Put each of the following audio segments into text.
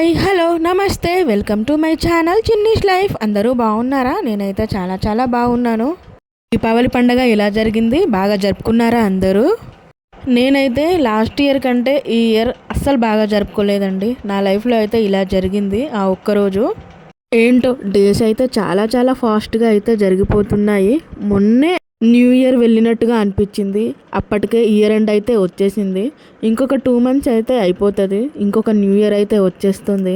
Hi hello నమస్తే welcome to my channel Chinni's life. అందరూ బాగున్నారా? నేనైతే చాలా చాలా బాగున్నాను. దీపావళి పండగ ఎలా జరిగింది? బాగా జరుపుకున్నారా అందరూ? నేనైతే లాస్ట్ ఇయర్ కంటే ఈ ఇయర్ అస్సలు బాగా జరుపుకోలేదండి. నా లైఫ్లో అయితే ఇలా జరిగింది ఆ ఒక్కరోజు. ఏంటో డేస్ అయితే చాలా చాలా ఫాస్ట్గా అయితే జరిగిపోతున్నాయి. మొన్నే న్యూ ఇయర్ వెళ్ళినట్టుగా అనిపించింది. అప్పటికే ఇయర్ ఎండ్ అయితే వచ్చేసింది. ఇంకొక టూ మంత్స్ అయితే అయిపోతుంది. ఇంకొక న్యూ ఇయర్ అయితే వచ్చేస్తుంది.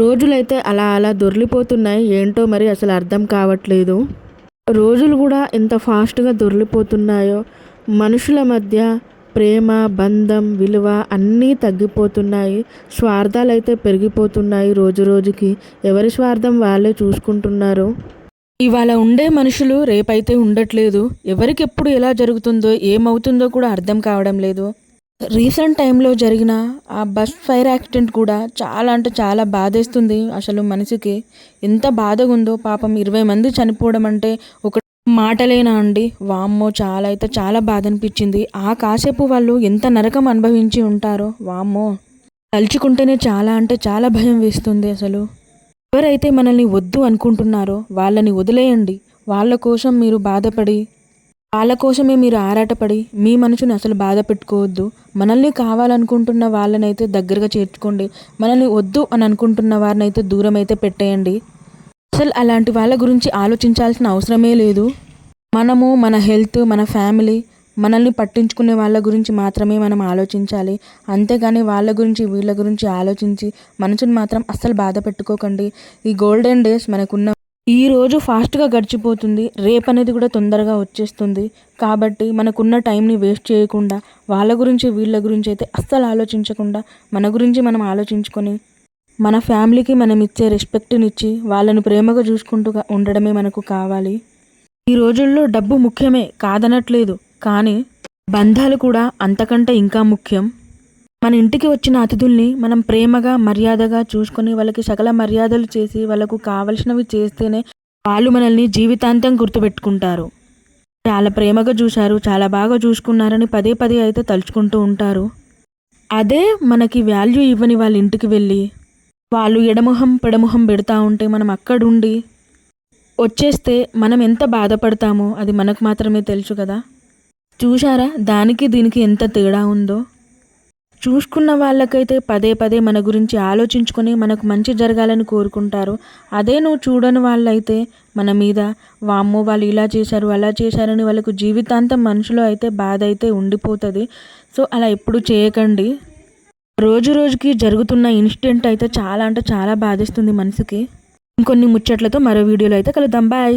రోజులైతే అలా అలా దొర్లిపోతున్నాయి. ఏంటో మరి అసలు అర్థం కావట్లేదు. రోజులు కూడా ఎంత ఫాస్ట్గా దొర్లిపోతున్నాయో మనుషుల మధ్య ప్రేమ బంధం విలువ అన్నీ తగ్గిపోతున్నాయి. స్వార్థాలు అయితే పెరిగిపోతున్నాయి రోజు రోజుకి. ఎవరి స్వార్థం వాళ్ళే చూసుకుంటున్నారు. ఇవాళ ఉండే మనుషులు రేపైతే ఉండట్లేదు. ఎవరికెప్పుడు ఎలా జరుగుతుందో ఏమవుతుందో కూడా అర్థం కావడం లేదు. రీసెంట్ టైంలో జరిగిన ఆ బస్ ఫైర్ యాక్సిడెంట్ కూడా చాలా అంటే చాలా బాధేస్తుంది అసలు మనిషికి. ఎంత బాధగా ఉందో పాపం ఇరవై మంది చనిపోవడం అంటే ఒక మాటలేనా అండి? వామ్మో చాలా అయితే చాలా బాధ అనిపించింది ఆ కాసేపు వాళ్ళు ఎంత నరకం అనుభవించి ఉంటారో వామ్మో. తలుచుకుంటేనే చాలా అంటే చాలా భయం వేస్తుంది అసలు. ఎవరైతే మనల్ని వద్దు అనుకుంటున్నారో వాళ్ళని వదిలేయండి. వాళ్ళ కోసం మీరు బాధపడి వాళ్ళ కోసమే మీరు ఆరాటపడి మీ మనసుని అసలు బాధ పెట్టుకోవద్దు. మనల్ని కావాలనుకుంటున్న వాళ్ళనైతే దగ్గరగా చేర్చుకోండి. మనల్ని వద్దు అని అనుకుంటున్న వారినైతే దూరం అయితే పెట్టేయండి. అసలు అలాంటి వాళ్ళ గురించి ఆలోచించాల్సిన అవసరమే లేదు. మనము మన హెల్త్ మన ఫ్యామిలీ మనల్ని పట్టించుకునే వాళ్ళ గురించి మాత్రమే మనం ఆలోచించాలి. అంతేగాని వాళ్ళ గురించి వీళ్ళ గురించి ఆలోచించి మనసుని మాత్రం అస్సలు బాధ పెట్టుకోకండి. ఈ గోల్డెన్ డేస్ మనకున్న ఈ రోజు ఫాస్ట్గా గడిచిపోతుంది. రేపు అనేది కూడా తొందరగా వచ్చేస్తుంది. కాబట్టి మనకున్న టైంని వేస్ట్ చేయకుండా వాళ్ళ గురించి వీళ్ళ గురించి అయితే అస్సలు ఆలోచించకుండా మన గురించి మనం ఆలోచించుకొని మన ఫ్యామిలీకి మనం ఇచ్చే రెస్పెక్ట్నిచ్చి వాళ్ళను ప్రేమగా చూసుకుంటూ ఉండడమే మనకు కావాలి. ఈ రోజుల్లో డబ్బు ముఖ్యమే కాదనట్లేదు. కానీ బంధాలు కూడా అంతకంటే ఇంకా ముఖ్యం. మన ఇంటికి వచ్చిన అతిథుల్ని మనం ప్రేమగా మర్యాదగా చూసుకొని వాళ్ళకి సకల మర్యాదలు చేసి వాళ్ళకు కావలసినవి చేస్తేనే వాళ్ళు మనల్ని జీవితాంతం గుర్తుపెట్టుకుంటారు. చాలా ప్రేమగా చూశారు చాలా బాగా చూసుకున్నారని పదే పదే అయితే తలుచుకుంటూ ఉంటారు. అదే మనకి వాల్యూ ఇవ్వని వాళ్ళ ఇంటికి వెళ్ళి వాళ్ళు ఎడమొహం పెడమొహం పెడతా ఉంటే మనం అక్కడుండి వచ్చేస్తే మనం ఎంత బాధపడతామో అది మనకు మాత్రమే తెలుసు కదా. చూశారా? దానికి దీనికి ఎంత తేడా ఉందో? చూసుకున్న వాళ్ళకైతే పదే పదే మన గురించి ఆలోచించుకొని మనకు మంచి జరగాలని కోరుకుంటారు. అదే నువ్వు చూడని వాళ్ళైతే మన మీద వామ్మో వాళ్ళు ఇలా చేశారు అలా చేశారని వాళ్ళకు జీవితాంతం మనసులో అయితే బాధ అయితే ఉండిపోతుంది. సో అలా ఎప్పుడు చేయకండి. రోజు రోజుకి జరుగుతున్న ఇన్సిడెంట్ అయితే చాలా అంటే చాలా బాధిస్తుంది మనసుకి. ఇంకొన్ని ముచ్చట్లతో మరో వీడియోలో అయితే కలుద్దాం. బాయ్.